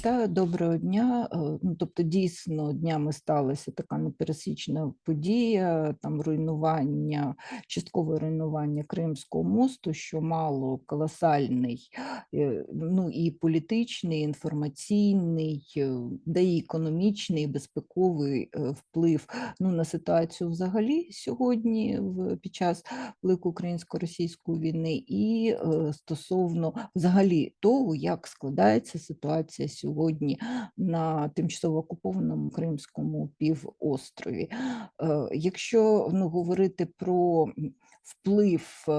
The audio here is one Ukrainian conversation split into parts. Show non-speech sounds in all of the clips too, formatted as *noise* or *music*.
Вітаю, доброго дня. Е, Ну, тобто, дійсно, днями сталася така непересічна подія, там руйнування, часткове руйнування Кримського мосту, що мало колосальний, е, ну і політичний, і інформаційний, е, да і економічний, і безпековий е, вплив ну, на ситуацію взагалі сьогодні в під час великоукраїнсько-російської війни, і стосовно взагалі того, як складається ситуація сьогодні на тимчасово окупованому Кримському півострові. Е, Якщо ну, говорити про вплив е,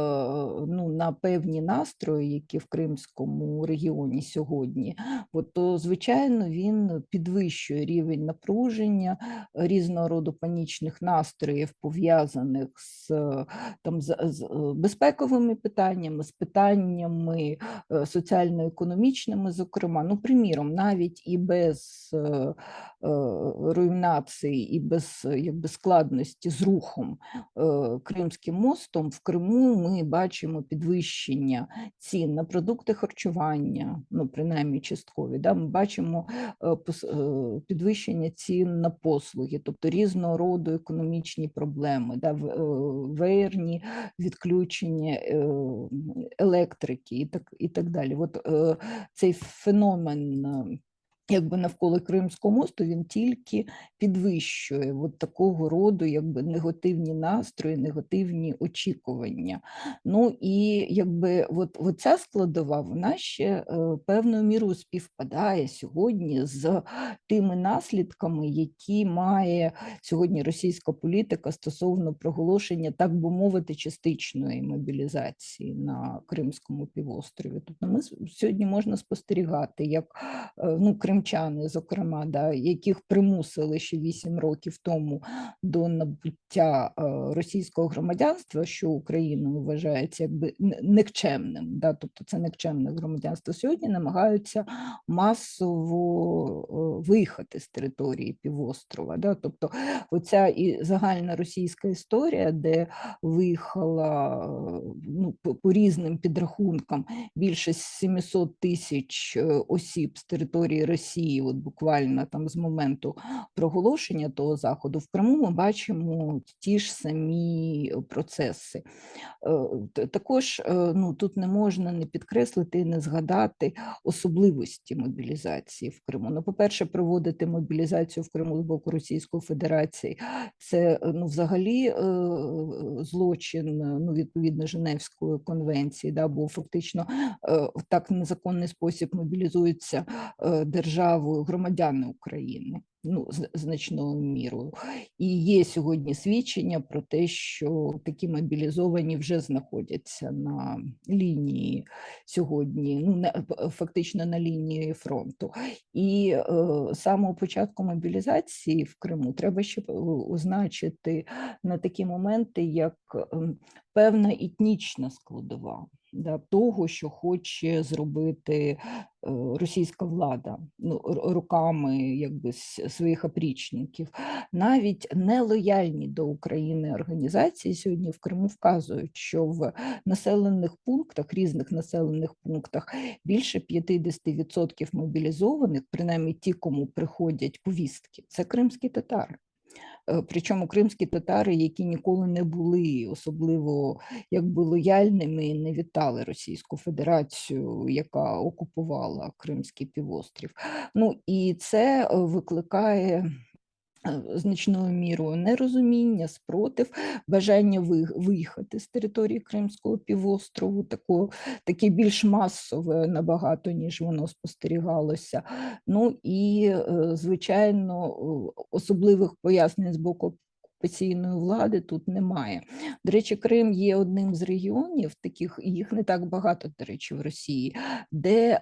ну, на певні настрої, які в Кримському регіоні сьогодні, от, то звичайно він підвищує рівень напруження різного роду панічних настроїв, пов'язаних з е, там з, з е, безпековими питаннями, з питаннями соціально-економічними, зокрема, ну, приміром, навіть і без руйнації, і без якби, складності з рухом Кримським мостом в Криму ми бачимо підвищення цін на продукти харчування, ну, принаймні часткові. Да? Ми бачимо е, е, підвищення цін на послуги, тобто різного роду економічні проблеми, да? е, веєрні відключення електрики і так, і так далі. От цей феномен. Якби навколо Кримського мосту він тільки підвищує от такого роду якби негативні настрої, негативні очікування. Ну і якби от, от ця складова вона ще е, певною мірою співпадає сьогодні з тими наслідками, які має сьогодні російська політика стосовно проголошення, так би мовити, частичної мобілізації на Кримському півострові. Тобто ми сьогодні можна спостерігати, як е, ну, кримчани, зокрема, да, яких примусили ще 8 років тому до набуття е, російського громадянства, що Україною вважається якби никчемним, да, тобто це никчемне громадянство, сьогодні намагаються масово е, виїхати з території півострова. Да, тобто оця і загальна російська історія, де виїхала е, ну, по, різним підрахункам більше 700 тисяч осіб з території Росії, от буквально там з моменту проголошення того заходу в Криму, ми бачимо ті ж самі е, процеси. Е, Також е, ну, тут не можна не підкреслити і не згадати особливості мобілізації в Криму. Ну, по-перше, проводити мобілізацію в Криму з боку Російської Федерації це ну, взагалі злочин ну, відповідно Женевської конвенції, да, бо фактично в так незаконний спосіб мобілізуються е, державою громадяни України. Ну, значною мірою. І є сьогодні свідчення про те, що такі мобілізовані вже знаходяться на лінії сьогодні, ну на фактично на лінії фронту. І е, самого початку мобілізації в Криму треба ще означити на такі моменти, як ем, певна етнічна складова. Того, що хоче зробити е, російська влада ну, руками якби, своїх опрічників, навіть нелояльні до України організації сьогодні в Криму вказують, що в населених пунктах, різних населених пунктах більше 50% мобілізованих, принаймні ті, кому приходять повістки, це кримські татари. Е, Причому кримські татари, які ніколи не були особливо якби лояльними не вітали Російську Федерацію, яка окупувала Кримський півострів. Ну і це е, викликає значною мірою нерозуміння, спротив, бажання ви- виїхати з території Кримського півострову, таку, таке більш масове набагато, ніж воно спостерігалося. Ну і, е, звичайно, особливих пояснень з боку окупаційної влади тут немає. До речі, Крим є одним з регіонів, таких їх не так багато, до речі, в Росії, де е,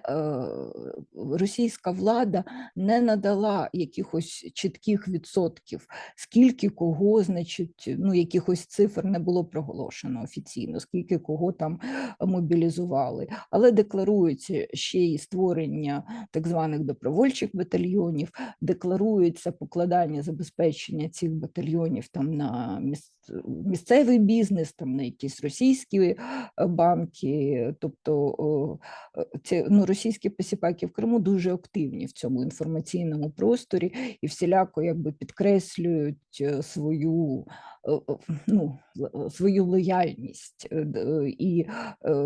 російська влада не надала якихось чітких відсотків, скільки кого, значить, ну якихось цифр не було проголошено офіційно, скільки кого там мобілізували, але декларується ще й створення так званих добровольчих батальйонів, декларується покладання забезпечення цих батальйонів там на міс- місцевий бізнес, там на якісь російські е, банки. Тобто е, ці ну, російські посіпаки в Криму дуже активні в цьому інформаційному просторі і всіляко якби підкреслюють е, свою ну, свою лояльність і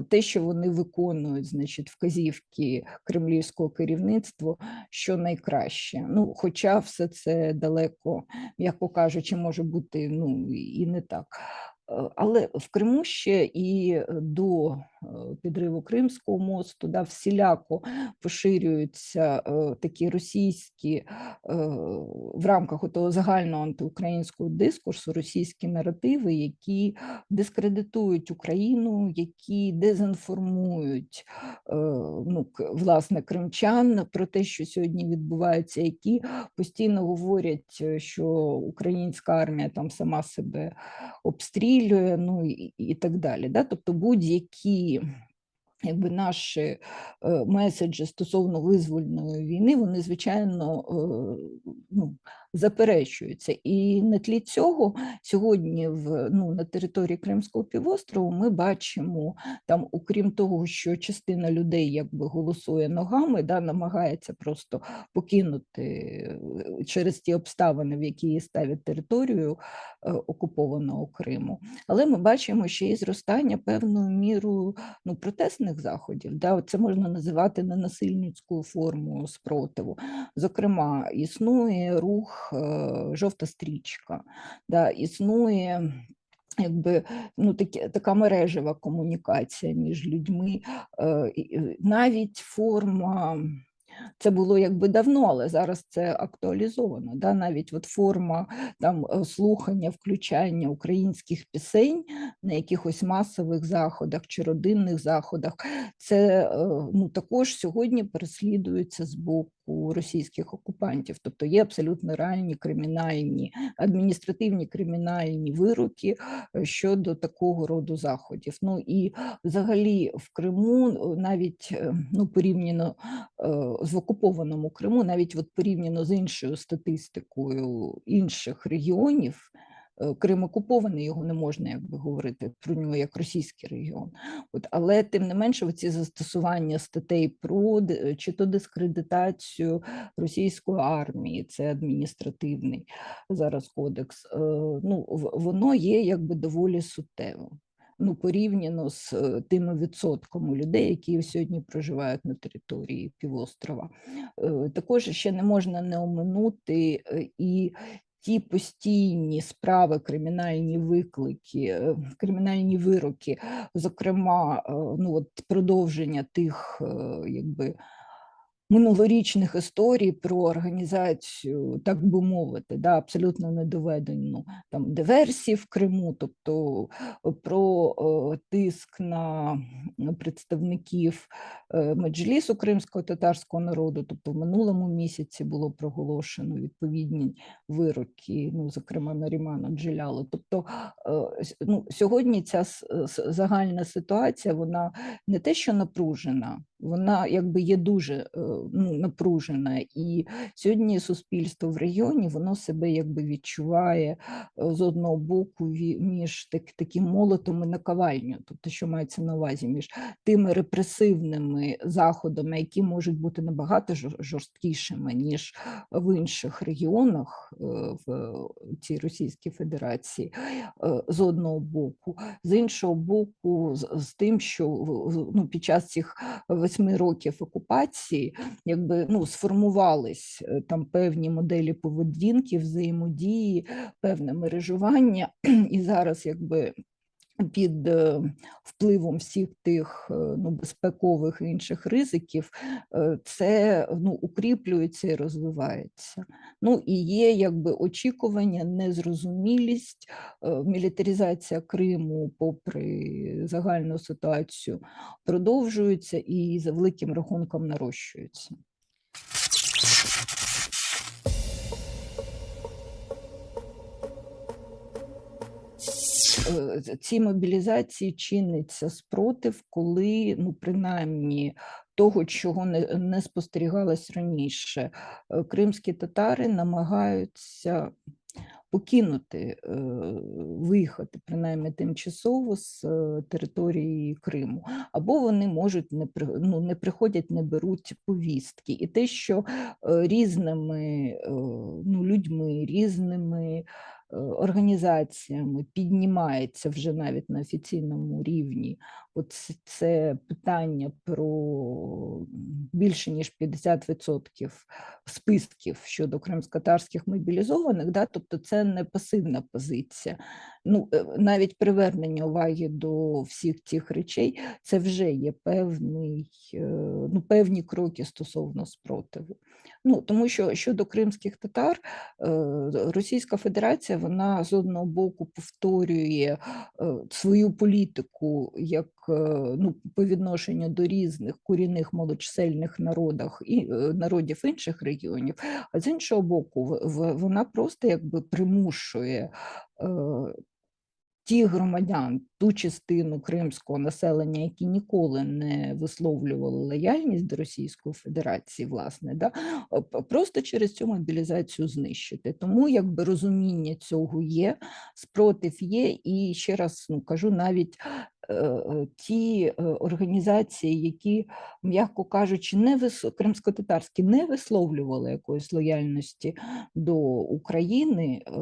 те, що вони виконують, значить, вказівки кремлівського керівництва, що найкраще. Ну, хоча все це далеко, м'яко кажучи, може бути ну, і не так. Е, Але в Криму ще і е, до е, підриву Кримського мосту да, всіляко поширюються такі російські в рамках того загального антиукраїнського дискурсу російські наративи, які дискредитують Україну, які дезінформують ну, власне кримчан про те, що сьогодні відбувається, які постійно говорять, що українська армія там сама себе обстрілює, ну і, і так далі. Да? Тобто будь-які якби наші е, меседжі стосовно визвольної війни, вони звичайно е, ну, заперечуються. І на тлі цього сьогодні в ну, на території Кримського півострову ми бачимо там, окрім того, що частина людей якби голосує ногами, да, намагається просто покинути е, через ті обставини, в які її ставить територію е, окупованого Криму. Але ми бачимо ще і зростання певною мірою ну, протестних заходів. Да, це можна називати ненасильницькою формою спротиву. Зокрема, існує рух е, жовта стрічка, да, існує. Якби ну такі така мережева комунікація між людьми, і навіть форма. Це було якби давно, але зараз це актуалізовано. Да? Навіть от форма там е, слухання, включання українських пісень на якихось масових заходах чи родинних заходах, це е, ну, також сьогодні переслідується з боку російських окупантів. Тобто є абсолютно реальні кримінальні, адміністративні кримінальні вироки е, щодо такого роду заходів. Ну і взагалі в Криму е, навіть е, ну, порівняно з окупованому Криму, навіть от порівняно з іншою статистикою інших регіонів. Е, Крим окупований, його не можна якби говорити про нього як російський регіон. От, але тим не менше, ці застосування статей про чи то дискредитацію російської армії, це адміністративний зараз кодекс. е, Ну, воно є якби доволі суттєвим. Ну, порівняно з е, тими відсотками людей, які сьогодні проживають на території півострова. Е, Також ще не можна не оминути е, і ті постійні справи, кримінальні виклики, е, кримінальні вироки, зокрема, е, ну от продовження тих, е, якби. Минулорічних історій про організацію, так би мовити, да, абсолютно недоведену там диверсії в Криму, тобто е, про е, тиск на представників е, меджлісу кримського татарського народу. Тобто в минулому місяці було проголошено відповідні вироки, ну зокрема на Рімана Джелялу. Тобто ну, сьогодні ця загальна ситуація, вона не те, що напружена, вона якби є дуже е, ну, напружена. І сьогодні суспільство в регіоні воно себе якби відчуває е, з одного боку між так, таким молотом і наковальню, тобто, що мається на увазі, між тими репресивними заходами, які можуть бути набагато жорсткішими, ніж в інших регіонах е, в цій Російській Федерації, з одного боку, з іншого боку, з, з тим, що ну, під час цих восьми років окупації якби ну сформувались е, там певні моделі поведінки, взаємодії, певне мережування, *clears throat* і зараз якби. Під е, впливом всіх тих е, ну, безпекових і інших ризиків, е, це ну, укріплюється і розвивається. Ну і є якби очікування, незрозумілість, мілітаризація Криму, попри загальну ситуацію, продовжується і за великим рахунком нарощується. Цій мобілізації чиниться спротив, коли ну принаймні того, чого не, не спостерігалось раніше. Е, Кримські татари намагаються покинути, е, виїхати принаймні тимчасово з е, території Криму, або вони можуть не ну, не приходять, не беруть повістки. І те, що е, різними е, ну, людьми, різними е, організаціями піднімається вже навіть на офіційному рівні. От це- це питання про більше ніж 50% списків щодо кримськотарських мобілізованих, да, тобто це не пасивна позиція. Ну, е, навіть привернення уваги до всіх цих речей це вже є певний, е, ну, певні кроки стосовно спротиву. Ну, тому що щодо кримських татар, е, Російська Федерація вона з одного боку повторює е, свою політику як е, ну, по відношенню до різних корінних малочисельних народах і народів інших регіонів, а з іншого боку, вона просто якби примушує. Ті громадян, ту частину кримського населення, які ніколи не висловлювали лояльність до Російської Федерації, власне, да, просто через цю мобілізацію знищити. Тому якби розуміння цього є, спротив є, і ще раз ну, кажу, навіть ті е, організації, які, м'яко кажучи, не вис... кримсько-татарські не висловлювали якоїсь лояльності до України, е,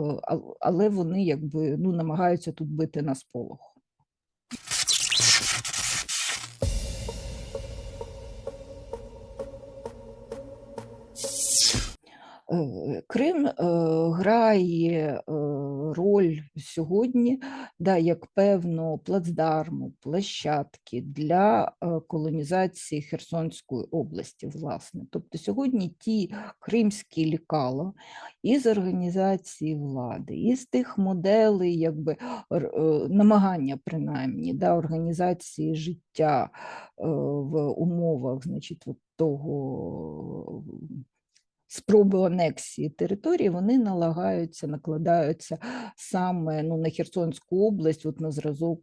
але вони якби ну, намагаються тут бити на сполох. Крим е, грає е, роль сьогодні да, як певного плацдарму, площадки для е, колонізації Херсонської області, власне. Тобто сьогодні ті кримські лікала із організації влади, із тих моделей, якби е, намагання принаймні да, організації життя е, в умовах, значить, того спроби анексії території, вони налагаються, накладаються саме ну, на Херсонську область, от на зразок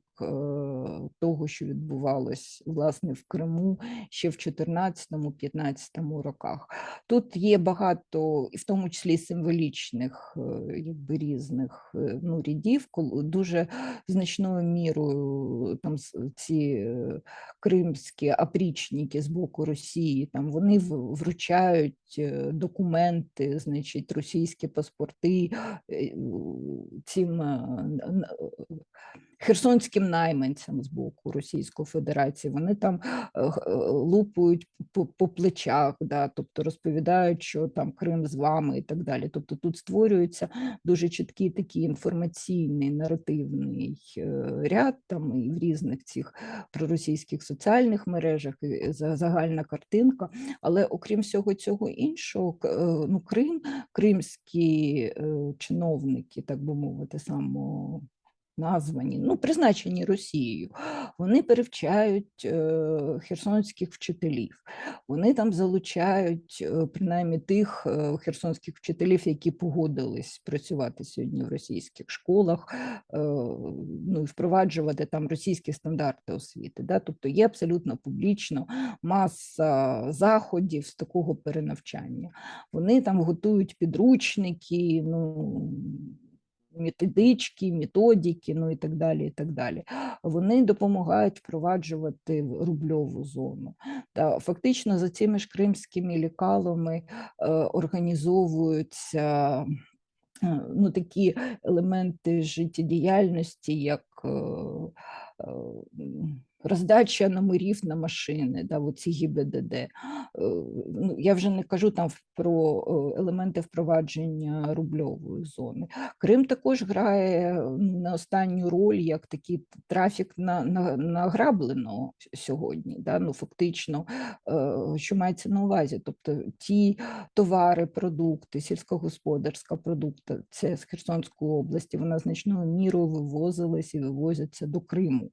того, що відбувалось власне в Криму ще в 14-15 роках. Тут є багато, і в тому числі символічних, е, якби різних е, ну, рядів, дуже значною мірою там ці е, кримські опрічники з боку Росії, там вони вручають е, документи, значить, російські паспорти е, цим е, херсонським найманцям з боку Російської Федерації. Вони там е, е, лупують по, по плечах, да, тобто розповідають, що там Крим з вами і так далі. Тобто тут створюється дуже чіткий такий інформаційний наративний е, ряд там і в різних цих проросійських соціальних мережах і загальна картинка. Але окрім всього цього іншого, ну Крим, кримські чиновники, так би мовити, само названі, ну, призначені Росією, вони перевчають е, херсонських вчителів, вони там залучають е, принаймні тих е, херсонських вчителів, які погодились працювати сьогодні в російських школах, ну, впроваджувати там російські стандарти освіти. Да? Тобто є абсолютно публічно маса заходів з такого перенавчання. Вони там готують підручники, ну, методички, методики, ну і так далі. і так далі. Вони допомагають впроваджувати рубльову зону. Та фактично за цими ж кримськими лікалами е, організовуються е, ну, такі елементи життєдіяльності, як е, роздача номерів на машини, да, оці ГІБДД. Е, Ну, я вже не кажу там про елементи впровадження рубльової зони. Крим також грає ну, не останню роль як такий трафік на, на, награбленого с- сьогодні. Да? Ну, фактично, е, що мається на увазі? Тобто ті товари, продукти, сільськогосподарська продукти, це з Херсонської області, вона значною мірою вивозилась і вивозяться до Криму.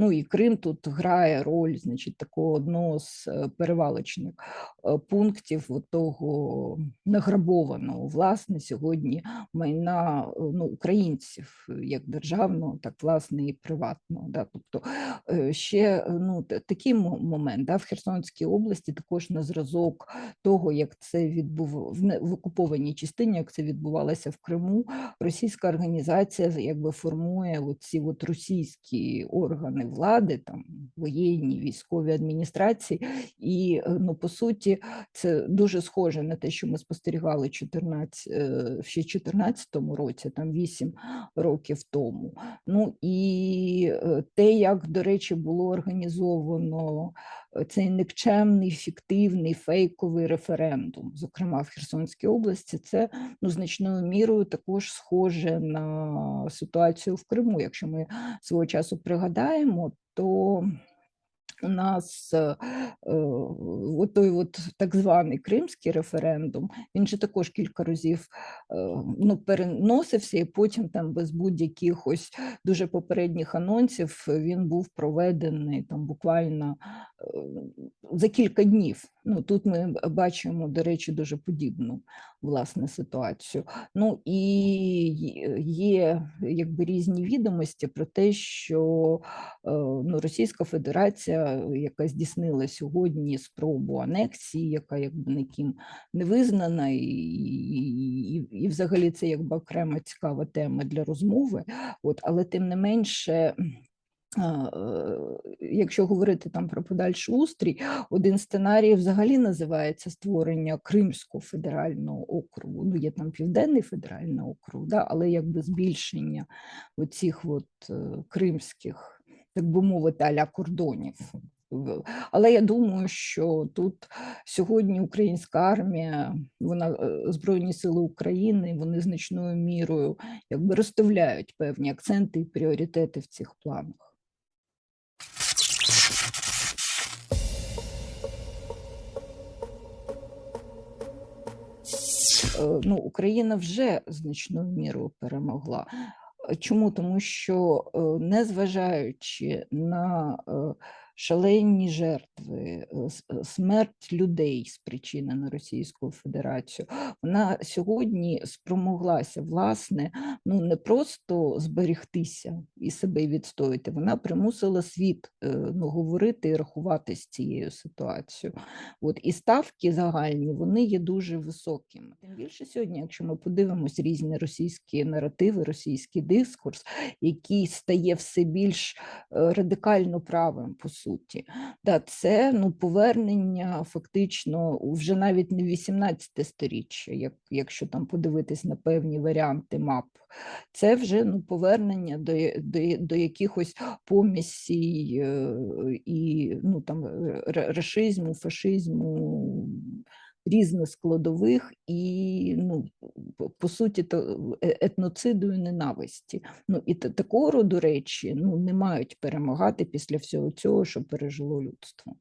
Ну і Крим тут грає роль, значить, такого одного з е, перевалочних е, пунктів того награбованого власне сьогодні майна е, ну, українців як державного, так власне і приватного. Да? Тобто ще ну, такий момент да, в Херсонській області також на зразок того, як це відбув в, окупованій частині, як це відбувалося в Криму, російська організація якби формує ці от російські органи влади, там воєнні, військові адміністрації, і е, ну по суті це дуже схоже на те, що ми спостерігали 14, е, ще в 2014 році, там 8 років тому. Ну і е, те, як, до речі, було організовано цей никчемний, фіктивний, фейковий референдум, зокрема в Херсонській області, це ну, значною мірою також схоже на ситуацію в Криму. Якщо ми свого часу пригадаємо, то у нас е, е, от той от так званий кримський референдум, він же також кілька разів е, ну, переносився, і потім там без будь-яких дуже попередніх анонсів він був проведений там буквально е, за кілька днів. Ну, тут ми бачимо, до речі, дуже подібну власне ситуацію. Ну і є- якби різні відомості про те, що е, ну, Російська Федерація, яка здійснила сьогодні спробу анексії, яка якби ніким не визнана, і, і, і, взагалі це якби окрема цікава тема для розмови. От, але тим не менше. е, Якщо говорити там про подальший устрій, один сценарій взагалі називається створення Кримського федерального округу. Ну, є там Південний федеральний округ, да, але якби збільшення оцих от е, кримських, так би мовити, аля кордонів. Але я думаю, що тут сьогодні українська армія, вона е, Збройні Сили України, вони значною мірою якби розставляють певні акценти і пріоритети в цих планах. Е, ну, Україна вже значною мірою перемогла. Е, Чому? Тому що, е, незважаючи на шалені жертви, е, е, смерть людей, спричинену Російською Федерацією, вона сьогодні спромоглася, власне, ну не просто зберегтися і себе відстояти, вона примусила світ е, ну, говорити і рахувати з цією ситуацією. От і ставки загальні вони є дуже високими. Тим більше сьогодні, якщо ми подивимось різні російські наративи, російський дискурс, який стає все більш радикально правим по суті. Да, це ну повернення фактично вже навіть не 18 сторіччя, як, якщо там подивитись на певні варіанти мап. Це вже ну повернення до, до, до якихось помісій е, і ну там рашизму, фашизму, різних складових і ну по- суті то е- етноциду і ненависті. Ну і та- такого роду речі ну не мають перемагати після всього цього, що пережило людство.